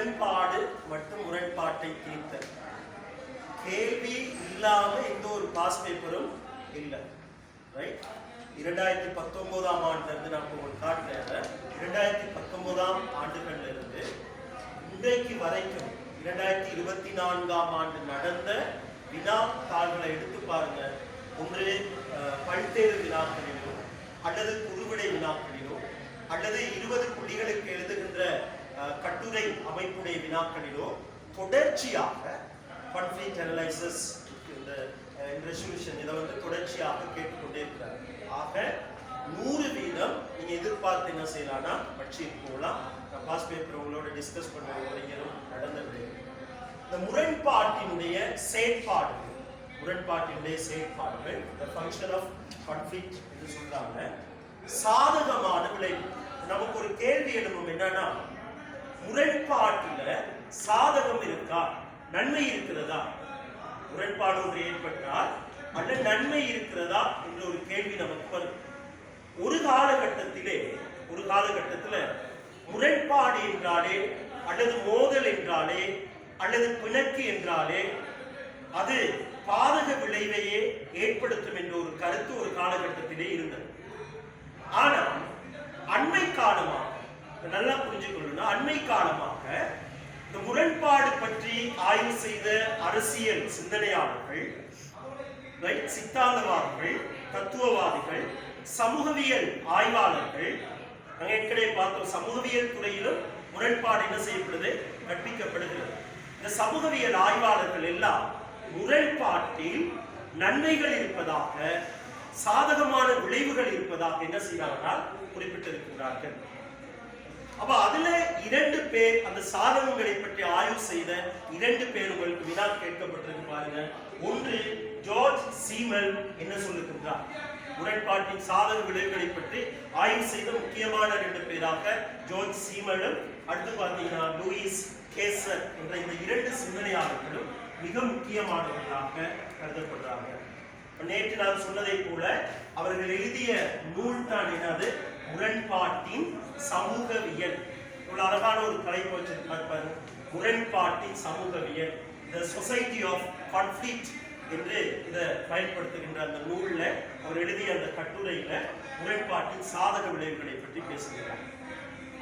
முரண்பாடு மற்றும் முரண்பாட்டை தீர்த்தல். கேள்வி இல்லாம எந்த ஒரு பாஸ் பேப்பரும் இல்லை. ரைட் இரண்டாயிரத்தி பத்தொன்பதாம் ஆண்டுல இருந்து நான் உங்களுக்கு காட்டுறேன் இரண்டாயிரத்தி பத்தொன்பதாம் ஆண்டுகள்ல இருந்து இன்றைக்கு வரைக்கும் இரண்டாயிரத்தி இருபத்தி நான்காம் ஆண்டு நடந்த வினா தாள்களை எடுத்து பாருங்க. ஒன்று பல்தேறு வினாக்களிலோ அல்லது குறுவிடை வினாக்களிலோ அல்லது இருபது புள்ளிகளுக்கு எழுதுகின்ற கட்டுரை அமைப்புடைய வினாக்களிலோ தொடர்ச்சியாக கான்ஃபிளிக் அனலைசஸ் இந்த ரெசல்யூஷன் இதை வந்து தொடர்ச்சியாக கேட்டுக்கொண்டே இருக்கிறார். ஆக நூறு வீதம் நீங்கள் எதிர்பார்த்து என்ன செய்யலாம்னா பட்சியில் போகலாம். நான் பாஸ் பேப்பர் உங்களோட டிஸ்கஸ் பண்ண வரைக்கும் நடந்த இந்த முரண்பாட்டினுடைய செயற்பாடுகள் முரண்பாட்டினுடைய செயற்பாடுகள் இந்த ஃபங்க்ஷன் ஆஃப் conflict என்று சொல்கிறாங்க சாதகமான விளைவு. நமக்கு ஒரு கேள்வி எழுப்பும் என்னன்னா முரண்பாட்டில் சாதகம் இருக்கா? நன்மை இருக்கிறதா? முரண்பாடு ஒன்று ஏற்பட்டால் அல்ல நன்மை இருக்கிறதா என்ற ஒரு கேள்வி நமக்கு வரும். ஒரு காலகட்டத்திலே ஒரு காலகட்டத்தில் முரண்பாடு என்றாலே அல்லது மோதல் என்றாலே அல்லது பிணக்கு என்றாலே அது பாதக விளைவையே ஏற்படுத்தும் என்ற ஒரு கருத்து ஒரு காலகட்டத்திலே இருந்தது. ஆனால் அண்மை காலமாக நல்லா புரிஞ்சுக்கொள்ளணும் அண்மை காலமாக இந்த முரண்பாடு பற்றி ஆய்வு செய்த அரசியல் சிந்தனையாளர்கள் ரைட் சித்தாந்தவாதிகள் தத்துவவாதிகள் சமூகவியல் ஆய்வாளர்கள் நாங்கள் ஏற்கனவே பார்த்தோம் சமூகவியல் துறையிலும் முரண்பாடு என்ன செய்யப்படுது? கற்பிக்கப்படுகிறது. இந்த சமூகவியல் ஆய்வாளர்கள் எல்லாம் முரண்பாட்டில் நன்மைகள் இருப்பதாக சாதகமான விளைவுகள் இருப்பதாக என்ன செய்கிறார்கள்? குறிப்பிட்டிருக்கிறார்கள். அப்ப அதுல இரண்டு பேர் அந்த சாதகங்களை பற்றி ஆய்வு செய்த இரண்டு பேர் உங்களுக்கு வினா கேட்கப்பட்டிருக்கு பாருங்க. ஒன்று ஜார்ஜ் சீமல் என்ன சொல்லுகின்றார் முரண்பாட்டின் சாதக விளைவுகளை பற்றி ஆய்வு செய்த முக்கியமான ரெண்டு பேராக ஜார்ஜ் சீமலும் அடுத்து பார்த்தீங்கன்னா லூயிஸ் கேசர் என்ற இந்த இரண்டு சிந்தனையாளர்களும் மிக முக்கியமானவர்களாக கருதப்படுறாங்க. நேற்று நான் சொன்னதை போல அவர்கள் எழுதிய நூல் தான் என்னது? முரண்பாட்டின் சமூகவியல். இவ்வளவு அழகான ஒரு தலைப்பு வச்சிருக்காரு பாருங்க. முரண்பாட்டின் சமூகவியல். த சொசைட்டி ஆஃப் கான்ஃபிளிக்ட் என்று இதை பயன்படுத்துகின்ற அந்த நூலில் அவர் எழுதிய அந்த கட்டுரையில் முரண்பாட்டின் சாதக விளைவுகளை பற்றி பேசுகிறார்.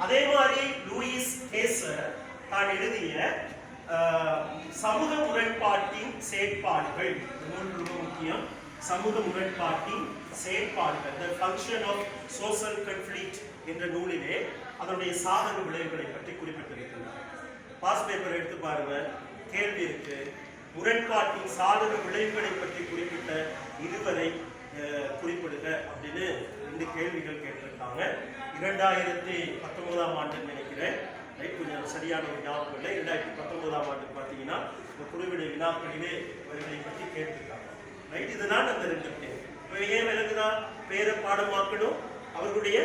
அதே மாதிரி லூயிஸ் கேசர் தான் எழுதிய சமூக முரண்பாட்டின் செயற்பாடுகள். இந்த நூல் ரொம்ப முக்கியம். சமூக முரண்பாட்டின் செயற்பாடுகள் the function of social conflict என்ற நூலிலே அதனுடைய சாதக விளைவுகளை பற்றி குறிப்பிட்டிருக்கிறார் பாஸ் பேப்பர் எடுத்து பாருங்க. கேள்வி இருக்கு. முரண்பாட்டின் சாதக விளைவுகளை பற்றி குறிப்பிட்ட இருவரை குறிப்பிடுக அப்படின்னு ரெண்டு கேள்விகள் கேட்டிருக்காங்க. இரண்டாயிரத்தி பத்தொன்பதாம் ஆண்டு நினைக்கிறேன். ரைட் கொஞ்சம் சரியான ஒரு ஞாபகம் இல்லை. இரண்டாயிரத்தி பத்தொன்பதாம் ஆண்டு பார்த்தீங்கன்னா இந்த குழுவிட வினாக்களிலே இவர்களை பற்றி கேட்டிருக்காங்க. ரைட் இதுதான் அந்த ரெண்டு பேர். ஏன் விளங்குதா பேரை பாடமாக்கணும். அவர்களுடைய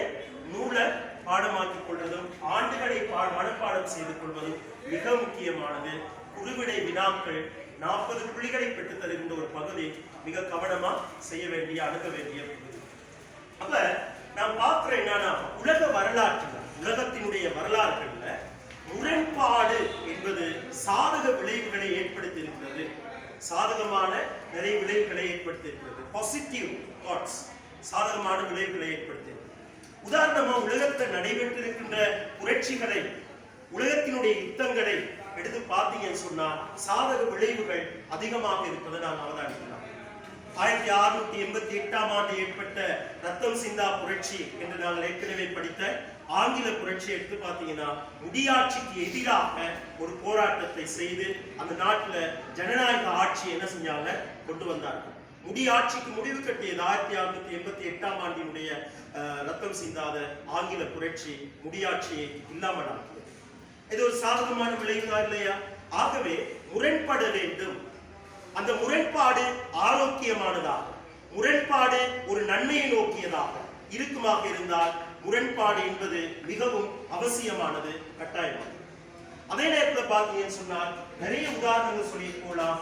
நூலை பாடமாக்கிக் கொள்வதும் ஆண்டுகளை பா மனப்பாடம் செய்து கொள்வதும் மிக முக்கியமானது. குழுவிடை வினாக்கள் நாற்பது புள்ளிகளை பெற்று தருகின்ற ஒரு பகுதி மிக கவனமா செய்ய வேண்டிய அணுக வேண்டிய பகுதி. அப்ப நான் பார்க்கிறேன் என்னன்னா உலக வரலாற்றுல உலகத்தினுடைய வரலாறுகள்ல முரண்பாடு என்பது சாதக விளைவுகளை ஏற்படுத்தி இருக்கிறது சாதகமான நிறைய விளைவுகளை ஏற்படுத்தியிருக்கிறது. பாசிட்டிவ் தாட்ஸ் சாதகமான விளைவுகளை ஏற்படுத்தி உதாரணமா உலகத்தில் நடைபெற்றிருக்கின்ற புரட்சிகளை உலகத்தினுடைய யுத்தங்களை எடுத்து பார்த்தீங்கன்னு சொன்னா சாதக விளைவுகள் அதிகமாக இருப்பதை நாம் அவதானிக்கலாம் ஆயிரத்தி அறுநூத்தி எண்பத்தி எட்டாம் ஆண்டு ஏற்பட்ட ரத்தம் சிந்தா புரட்சி என்று நாங்கள் ஏற்கனவே படித்த ஆங்கில புரட்சி எடுத்து பார்த்தீங்கன்னா முடியாட்சிக்கு எதிராக ஒரு போராட்டத்தை செய்து அந்த நாட்டில் ஜனநாயக ஆட்சி என்ன செஞ்சாங்க? கொண்டு வந்தார்கள் முடியாட்சிக்கு முடிவு கட்டியது ஆயிரத்தி அறுநூத்தி எண்பத்தி எட்டாம் ஆண்டினுடைய அஹ், ரத்தம் சிந்தாத ஆங்கில புரட்சி முடியாட்சியை இல்லாமல் ஆக்கியது இது ஒரு சாதகமான விளைவுதான் இல்லையா? ஆகவே முரண்பட வேண்டும். அந்த முரண்பாடு ஆரோக்கியமானதாக முரண்பாடு ஒரு நன்மையை நோக்கியதாக இருக்குமாக இருந்தால் முரண்பாடு என்பது மிகவும் அவசியமானது கட்டாயமானது. அதே நேரத்தில் பார்த்தீங்கன்னு சொன்னால் நிறைய உதாரணங்கள் சொல்லி போலாம்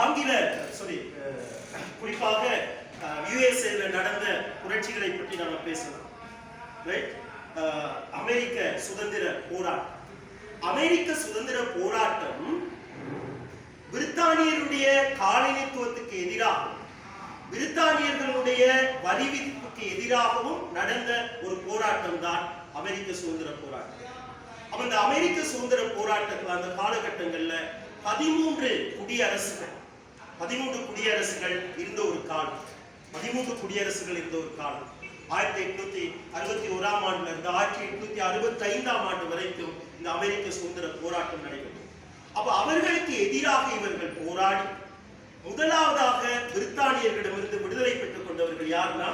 ஆங்கில சாரி குறிப்பாக யுஎஸ்ஏல நடந்த புரட்சிகளை பற்றி நம்ம பேசலாம். ரைட் அமெரிக்க சுதந்திர போராட்டம். அமெரிக்க சுதந்திர போராட்டம் பிரித்தானியருடைய காலனித்துவத்துக்கு எதிராக பிரித்தானியர்களுடைய வரிவிதிப்புக்கு எதிராகவும் நடந்த ஒரு போராட்டம் தான் அமெரிக்க சுதந்திர போராட்டம். அந்த இந்த அமெரிக்க சுதந்திர போராட்டத்தில் அந்த காலகட்டங்கள்ல பதிமூன்று குடியரசுகள் பதிமூன்று குடியரசுகள் இருந்த ஒரு காலம். பதிமூன்று குடியரசுகள் இருந்த ஒரு காலம். ஆயிரத்தி எட்நூத்தி அறுபத்தி ஓராம் ஆண்டுல இருந்து ஆயிரத்தி எட்நூத்தி அறுபத்தி ஐந்தாம் ஆண்டு வரைக்கும் இந்த அமெரிக்க சுதந்திர போராட்டம் நடைபெற்றது. அப்ப அவர்களுக்கு எதிராக இவர்கள் போராடி முதலாவதாக பிரித்தானியர்களிடமிருந்து விடுதலை பெற்றுக் கொண்டவர்கள் யாருன்னா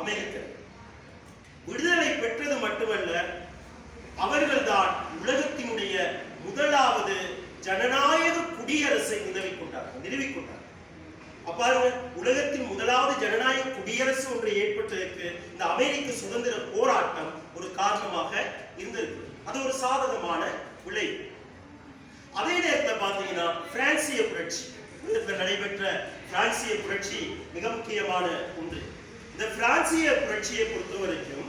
அமெரிக்கர். விடுதலை பெற்றது மட்டுமல்ல அவர்கள்தான் உலகத்தினுடைய முதலாவது ஜனநாயக குடியரசை உதவி கொண்டார்கள் நிறுவிக் கொண்டார்கள். உலகத்தின் முதலாவது ஜனநாயக குடியரசு ஒன்று ஏற்பட்டதற்கு இந்த அமெரிக்க சுதந்திர போராட்டம் ஒரு காரணமாக இருந்திருக்கு. அது ஒரு சாதகமான விளைவு. அதே நேரத்தில் பார்த்தீங்கன்னா பிரான்சிய புரட்சி. உலகத்தில் நடைபெற்ற பிரான்சிய புரட்சி மிக முக்கியமான ஒன்று. இந்த பிரான்சிய புரட்சியை பொறுத்த வரைக்கும்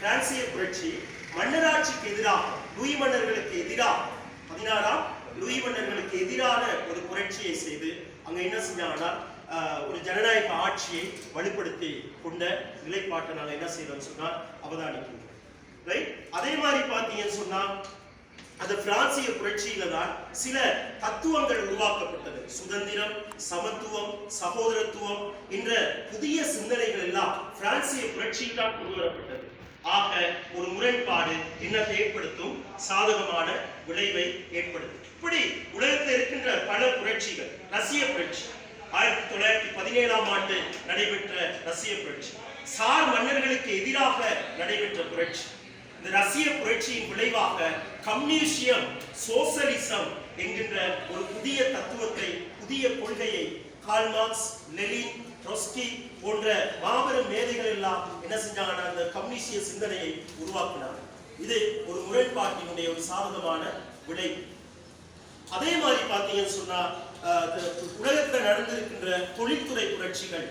பிரான்சிய புரட்சி மன்னராட்சிக்கு எதிராக லூயி மன்னர்களுக்கு எதிராக பதினாறாம் லூயி மன்னர்களுக்கு எதிரான ஒரு புரட்சியை செய்து அங்க என்ன செஞ்சாங்கன்னா ஒரு ஜனநாயக ஆட்சியை வலுப்படுத்தி கொண்ட நிலைப்பாட்டை நாங்கள் என்ன செய்யறோம்னு சொன்னால் அவதானிக்கின்றோம். ரைட் அதே மாதிரி பார்த்தீங்கன்னு சொன்னா அந்த பிரான்சிய புரட்சியில தான் சில தத்துவங்கள் உருவாக்கப்பட்டது. சுதந்திரம் சமத்துவம் சகோதரத்துவம் என்ற புதிய சிந்தனைகள் எல்லாம் பிரான்சிய புரட்சியில் தான் கொண்டு வரப்பட்டது ஆக ஒரு முரண்பாடு என்ன ஏற்படுத்தும்? சாதகமான விளைவை ஏற்படுத்தும். இப்படி உலகத்தில் இருக்கின்ற பல புரட்சிகள் ரஷ்ய புரட்சி. ஆயிரத்தி தொள்ளாயிரத்தி பதினேழாம் ஆண்டு நடைபெற்ற ரஷ்ய புரட்சி. சார் மன்னர்களுக்கு எதிராக நடைபெற்ற புரட்சி. இந்த ரஷ்ய புரட்சியின் விளைவாக கம்யூனிசியம் சோசலிசம் என்கின்ற ஒரு புதிய தத்துவத்தை புதிய கொள்கையை கார்ல் மார்க்ஸ் லெனின் ட்ரொஸ்கி போன்ற மாபெரும் மேதைகள் எல்லாம் என்ன செஞ்சாங்கன்னா அந்த கம்யூனிசிய சிந்தனையை உருவாக்கினாங்க. இது ஒரு முரண்பாட்டினுடைய ஒரு சாதகமான விளைவு அதே மாதிரி பார்த்தீங்கன்னு சொன்னா உலகத்தில் நடந்திருக்கின்ற தொழில்துறை புரட்சிகள்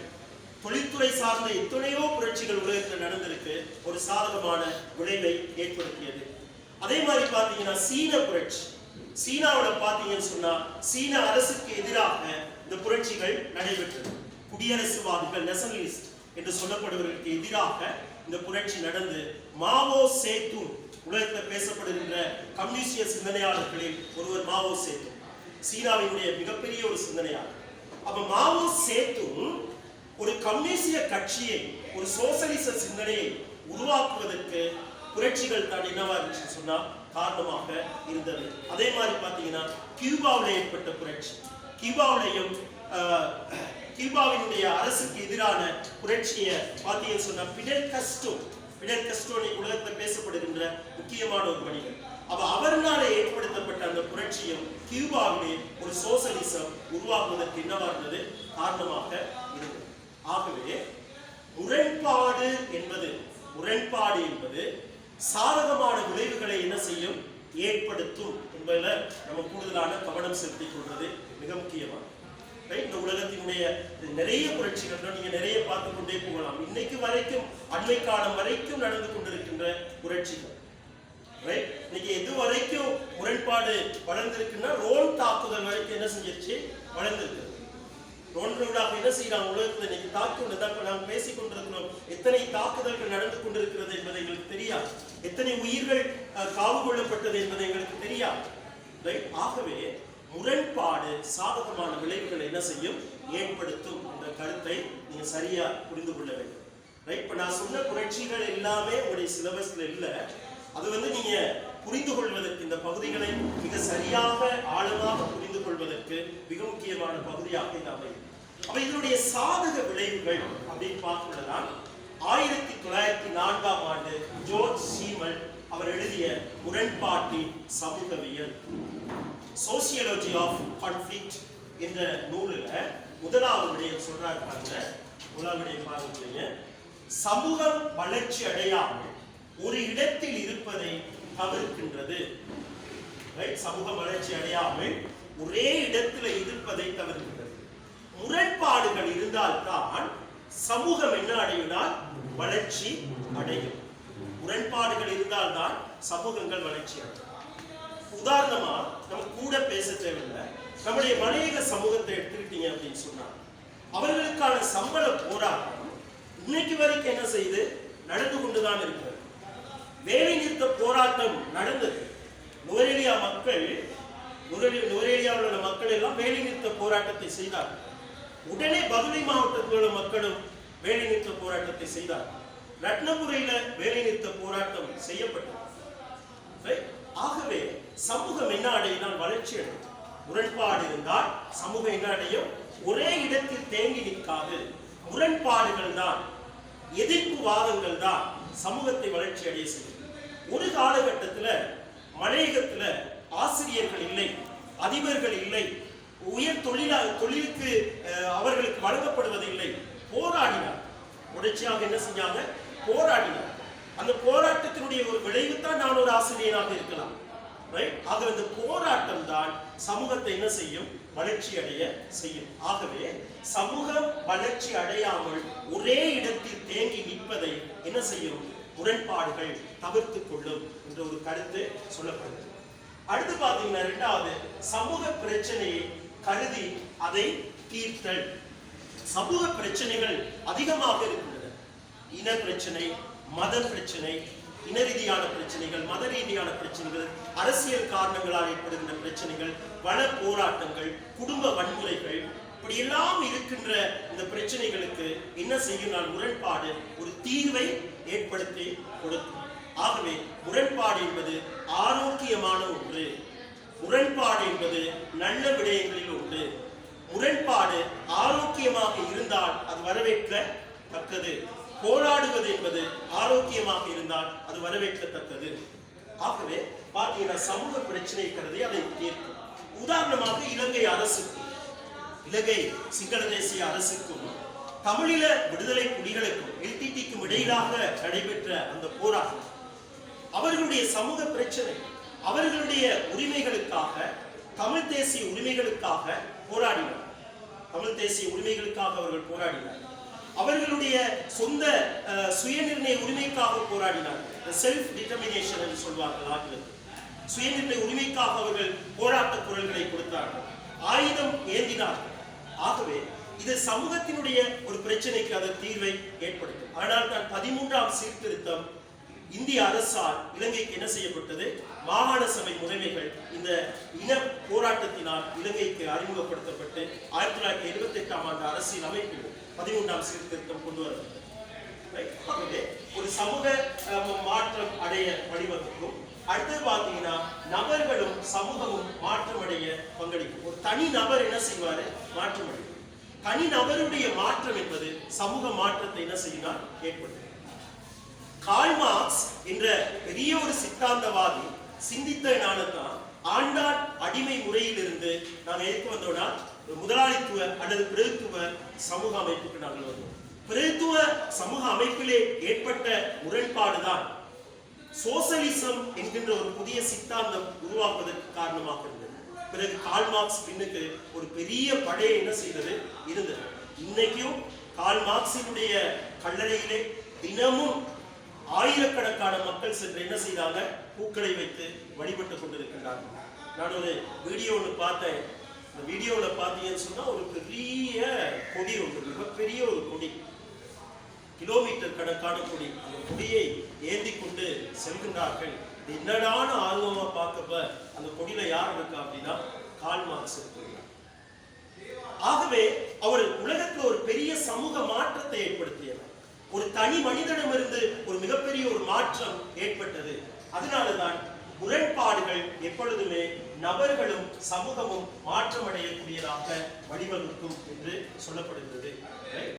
தொழில்துறை சார்ந்த எத்தனையோ புரட்சிகள் உலகத்தில் நடந்திருக்கு ஒரு சாதகமான விளைவை ஏற்படுத்தியது. அதே மாதிரி பார்த்தீங்கன்னா சீன புரட்சி. சீனாவோட பார்த்தீங்கன்னு சொன்னா சீன அரசுக்கு எதிராக இந்த புரட்சிகள் நடைபெற்றது. குடியரசுவாதிகள் நெஷனலிஸ்ட் என்று சொல்லப்படுவதற்கு எதிராக இந்த புரட்சி நடந்து மாவோ சேத்துங் உலகத்தில் பேசப்படுகின்ற கம்யூனிஸ்டிய சிந்தனையாளர்களில் ஒருவர் மாவோ சேத்துங் சீனாவினுடைய மிகப்பெரிய ஒரு சிந்தனையாளர். அப்ப மாவோ சேத்துங் ஒரு கம்யூனிஸ்டிய கட்சியை ஒரு சோசலிச சிந்தனையை உருவாக்குவதற்கு புரட்சிகள் தான் என்னவா இருந்துச்சு சொன்னா காரணமாக இருந்தது. அதே மாதிரி பாத்தீங்கன்னா கியூபாவில் ஏற்பட்ட புரட்சி. கியூபாவிலையும் ஆஹ், கியூபாவினுடைய அரசுக்கு எதிரான புரட்சியை பார்த்தீங்கன்னு சொன்னா பிடல் கஸ்டோ பிடல் கஸ்டோ உலகத்தில் பேசப்படுகின்ற முக்கியமான ஒரு மனிதர் அப்ப அவர்னால ஏற்படுத்தப்பட்ட அந்த புரட்சியும் கியூபாவிலே ஒரு சோசலிசம் உருவாக்குவதற்கு என்னவா இருந்தது? காரணமாக இருந்தது. ஆகவே முரண்பாடு என்பது முரண்பாடு என்பது சாதகமான விளைவுகளை என்ன செய்யும்? ஏற்படுத்தும் என்பதில் நம்ம கூடுதலான கவனம் செலுத்திக் கொள்வது மிக முக்கியமானது. இந்த உலகத்தினுடைய நிறைய புரட்சிகள் நீங்க நிறைய பார்த்து கொண்டே போகலாம். இன்னைக்கு வரைக்கும் அண்மை காலம் வரைக்கும் நடந்து கொண்டிருக்கின்ற புரட்சிகள். ரைட் இன்னைக்கு எது வரைக்கும் முரண்பாடு வளர்ந்திருக்குன்னா ரோன் தாக்குதல் வரைக்கும் என்ன செஞ்சிருச்சு? வளர்ந்திருக்கு. ரோன்களாக என்ன செய்யறாங்க உலகத்தில் இன்னைக்கு தாக்கி தான் இப்ப நாம் பேசிக் கொண்டிருக்கிறோம். எத்தனை தாக்குதல்கள் நடந்து கொண்டிருக்கிறது என்பது எங்களுக்கு தெரியாது எத்தனை உயிர்கள் காவு கொள்ளப்பட்டது என்பது எங்களுக்கு தெரியாது ஆகவே முரண்பாடு சாதகமான விளைவுகளை என்ன செய்யும்? ஏற்படுத்தும் என்ற கருத்தை நீங்க சரியா புரிந்து கொள்ள வேண்டும். ரைட் இப்போ நான் சொன்ன புரட்சிகள் எல்லாமே உங்களுடைய சிலபஸ்ல இல்லை. அது வந்து நீங்க புரிந்து கொள்வதற்கு இந்த பகுதிகளை மிக சரியாக ஆழமாக புரிந்து கொள்வதற்கு மிக முக்கியமான பகுதியாக இது அமையும் அப்ப இதனுடைய சாதக விளைவுகள் அப்படின்னு பார்க்கிறதான் ஆயிரத்தி தொள்ளாயிரத்தி நான்காம் ஆண்டு ஜோர்ஜ் சீமல் அவர் எழுதிய முரண்பாட்டின் சமூகவியல். சோசியலஜி ஆஃப் கான்ஃப்ளிக்ட் என்ற நூலில் முதலாவது விடயம் சொல்றாரு பாருங்க. முதலாவது விடயம் பாருங்க சமூகம் வளர்ச்சி அடையாமல் ஒரு இடத்தில் இருப்பதை தவிர்க்கின்றது. சமூக வளர்ச்சி அடையாமல் ஒரே இடத்துல இருப்பதை தவிர்க்கின்றது. முரண்பாடுகள் இருந்தால்தான் சமூகம் என்ன அடையும்னா வளர்ச்சி அடையும். முரண்பாடுகள் இருந்தால்தான் சமூகங்கள் வளர்ச்சி அடையும். உதாரணமா நம்ம கூட பேச தேவையில்லை. நம்முடைய மலையக சமூகத்தை எடுத்துக்கிட்டீங்க அப்படின்னு சொன்னா அவர்களுக்கான சம்பள போராட்டம் இன்னைக்கு வரைக்கும் என்ன செய்து? நடந்து கொண்டுதான் இருக்கிறது. வேலை நிறுத்த போராட்டம் நடந்தது. நுவரேலியா மக்கள் நுவரேலி- நுவரேலியாவில் உள்ள மக்கள் எல்லாம் வேலை நிறுத்த போராட்டத்தை செய்தார்கள். உடனே பதுளை மாவட்டத்தில் உள்ள மக்களும் வேலை நிறுத்த போராட்டத்தை செய்தார் ரத்னபுரையில வேலை நிறுத்த போராட்டம் செய்யப்பட்டது. ஆகவே சமூகம் என்ன அடையினால் வளர்ச்சி அடையும் முரண்பாடு இருந்தால் சமூகம் என்ன அடையும் ஒரே இடத்தில் தேங்கி நிற்காது. முரண்பாடுகள் தான் எதிர்ப்பு வாதங்கள் தான் சமூகத்தை வளர்ச்சி அடைய செய்யும். ஒரு காலகட்டத்துல மலையகத்துல ஆசிரியர்கள் இல்லை அதிபர்கள் இல்லை உயர் தொழிலா தொழிலுக்கு அஹ், அவர்களுக்கு வழங்கப்படுவதில்லை. போராடினார். உடற்சியாக என்ன செஞ்சாங்க? போராடினார். அந்த போராட்டத்தினுடைய ஒரு விளைவு தான் நான் ஒரு ஆசிரியராக இருக்கலாம். ரைட் ஆக இந்த போராட்டம் தான் சமூகத்தை என்ன செய்யும்? வளர்ச்சி அடைய செய்யும். ஆகவே சமூகம் வளர்ச்சி அடையாமல் ஒரே இடத்தில் தேங்கி நிற்பதை என்ன செய்யும்? முரண்பாடுகள் தவிர்த்து கொள்ளும் என்ற ஒரு கருத்து சொல்லப்படுது. அடுத்து பார்த்தீங்கன்னா இரண்டாவது சமூக பிரச்சனையை கருதி அதை தீர்த்தல். சமூக பிரச்சனைகள் அதிகமாக இருக்கின்றன. இன பிரச்சனை மத பிரச்சனை இன ரீதியான பிரச்சனைகள் மத ரீதியான பிரச்சனைகள் அரசியல் காரணங்களால் ஏற்படுகின்ற பிரச்சனைகள் வன போராட்டங்கள் குடும்ப வன்முறைகள் இப்படி எல்லாம் இருக்கின்ற இந்த பிரச்சனைகளுக்கு என்ன செய்யும் நான் முரண்பாடு ஒரு தீர்வை ஏற்படுத்தி கொடுக்கும். ஆகவே முரண்பாடு என்பது ஆரோக்கியமான ஒன்று. முரண்பாடு என்பது நல்ல விடயங்களில் உண்டு. முரண்பாடு ஆரோக்கியமாக இருந்தால் அது வரவேற்கத்தக்கது. போராடுவது என்பது ஆரோக்கியமாக இருந்தால் அது வரவேற்கத்தக்கது. ஆகவே பார்த்தீங்கன்னா சமூக பிரச்சனை கருதி அதை தீர்க்கும். உதாரணமாக இலங்கை அரசுக்கும் இலங்கை சிங்கள தேசிய அரசுக்கும் தமிழீழ விடுதலை புலிகளுக்கும் எல்டிடிக்கும் இடையிலாக நடைபெற்ற அந்த போராட்டம் அவர்களுடைய சமூக பிரச்சனை அவர்களுடைய உரிமைகளுக்காக தமிழ் தேசிய உரிமைகளுக்காக போராடினார். தமிழ் தேசிய உரிமைகளுக்காக அவர்கள் போராடினார். அவர்களுடைய சொந்த சுயநிர்ணய உரிமைக்காக போராடினார். செல்ஃப் டிட்டர்மினேஷன் என்று சொல்வார்கள் ஆங்கிலத்தில். சுயநிர்ணய உரிமைக்காக அவர்கள் போராட்ட குரல்களை கொடுத்தார்கள். ஆயுதம் ஏந்தினார்கள். ஆகவே இது சமூகத்தினுடைய ஒரு பிரச்சனைக்கு அதன் தீர்வை ஏற்படுத்தும். ஆனால் தான் பதிமூன்றாம் சீர்திருத்தம் இந்திய அரசால் இலங்கைக்கு என்ன செய்யப்பட்டது? மாகாண சபை முறைமைகள் இந்த இன போராட்டத்தினால் இலங்கைக்கு அறிமுகப்படுத்தப்பட்டு ஆயிரத்தி தொள்ளாயிரத்தி எழுபத்தி எட்டாம் ஆண்டு அரசியல் அமைப்பில் பதிமூன்றாம் சீர்திருத்தம் கொண்டு வரப்பட்டது. ஒரு சமூக மாற்றம் அடைய வழிவகுக்கும். அடுத்தது பார்த்தீங்கன்னா நபர்களும் சமூகமும் மாற்றம் அடைய பங்களிக்கும். ஒரு தனி நபர் என்ன செய்வாரு? மாற்றமடையும் தனி நபருடைய மாற்றம் என்பது சமூக மாற்றத்தை என்ன செய்யினால் ஏற்படுத்தும். கால் மார்க்ஸ் என்ற பெரிய ஒரு சித்தாந்தவாதி சிந்தித்த நாளத்தான் ஆண்டாள் அடிமை முறையிலிருந்து நாம் எதுக்கு வந்தோம்னா முதலாளித்துவ அல்லது பிரதித்துவ சமூக அமைப்புக்கு நாங்கள் வந்தோம் பிரதித்துவ சமூக அமைப்பிலே ஏற்பட்ட முரண்பாடுதான் சோசலிசம் என்கின்ற ஒரு புதிய சித்தாந்தம் உருவாக்குவதற்கு காரணமாக இருந்தது. பிறகு கால் மார்க்ஸ் பின்னுக்கு ஒரு பெரிய படை என்ன செய்தது? இருந்தது. இன்னைக்கும் கால் மார்க்சினுடைய கல்லறையிலே தினமும் ஆயிரக்கணக்கான மக்கள் சென்று என்ன செய்தாங்க? பூக்களை வைத்து வழிபட்டு கொண்டிருக்கின்றார்கள். நான் ஒரு வீடியோ ஒன்று பார்த்தேன். இந்த வீடியோவில் பார்த்தீங்கன்னு சொன்னால் ஒரு பெரிய கொடி ஒன்று மிகப்பெரிய ஒரு கொடி. கிலோமீட்டர் கணக்கான கொடி. அந்த கொடியை ஏந்தி கொண்டு செல்கின்றார்கள். என்னடான ஆர்வமாக பார்க்கப்ப அந்த கொடியில யார் இருக்கா அப்படின்னா கால் மார்க்ஸ் ஆகவே அவர் உலகத்தில் ஒரு பெரிய சமூக மாற்றத்தை ஏற்படுத்தியவர். ஒரு தனி மனிதனிடமிருந்து ஒரு மிகப்பெரிய ஒரு மாற்றம் ஏற்பட்டது. அதனாலதான் முரண்பாடுகள் எப்பொழுதுமே நபர்களும் சமூகமும் மாற்றமடையக்கூடியதாக வழிவகுக்கும் என்று சொல்லப்படுகிறது.